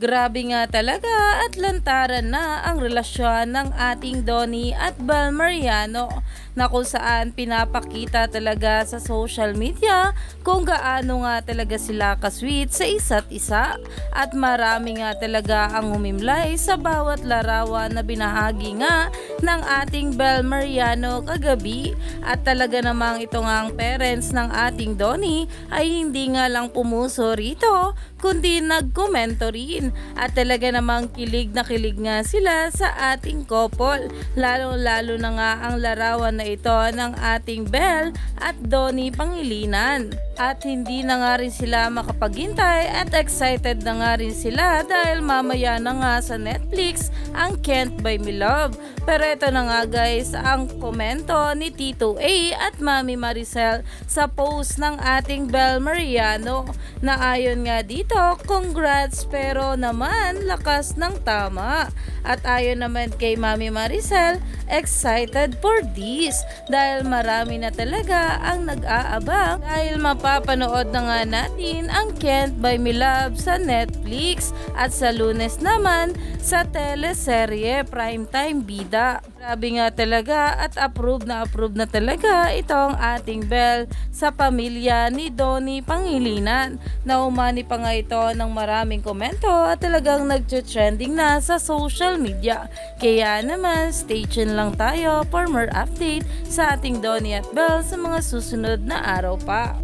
Grabe nga talaga at lantaran na ang relasyon ng ating Donnie at Bal Mariano na kung saan pinapakita talaga sa social media kung gaano nga talaga sila kasweet sa isa't isa. At marami nga talaga ang humimlay sa bawat larawan na binahagi nga ng ating Bel Mariano kagabi. At talaga namang ito nga ang parents ng ating Donnie ay hindi nga lang pumuso rito kundi nagkomento rin at talaga namang kilig na kilig nga sila sa ating couple. Lalo lalo na nga ang larawan na ito ng ating Belle at Donnie Pangilinan. At hindi na nga rin sila makapaghintay at excited na nga rin sila dahil mamaya na nga sa Netflix ang Can't Buy Me Love. Pero ito na nga guys ang komento ni Tito A at Mami Maricel sa post ng ating Belle Mariano. Na ayon nga dito, congrats pero naman lakas ng tama. At ayon naman kay Mami Maricel, excited for this dahil marami na talaga ang nag-aabang dahil mapapanood na nga natin ang Buy Me Love sa Netflix at sa lunes naman sa teleserye Primetime Bida. Grabe nga talaga at approve na approve na talaga itong ating Bell sa pamilya ni Donnie Pangilinan na umani pa nga ito ng maraming komento at talagang nagtre-trending na sa social media. Kaya naman, stay tuned lang tayo for more update sa ating Donnie at Bell sa mga susunod na araw pa.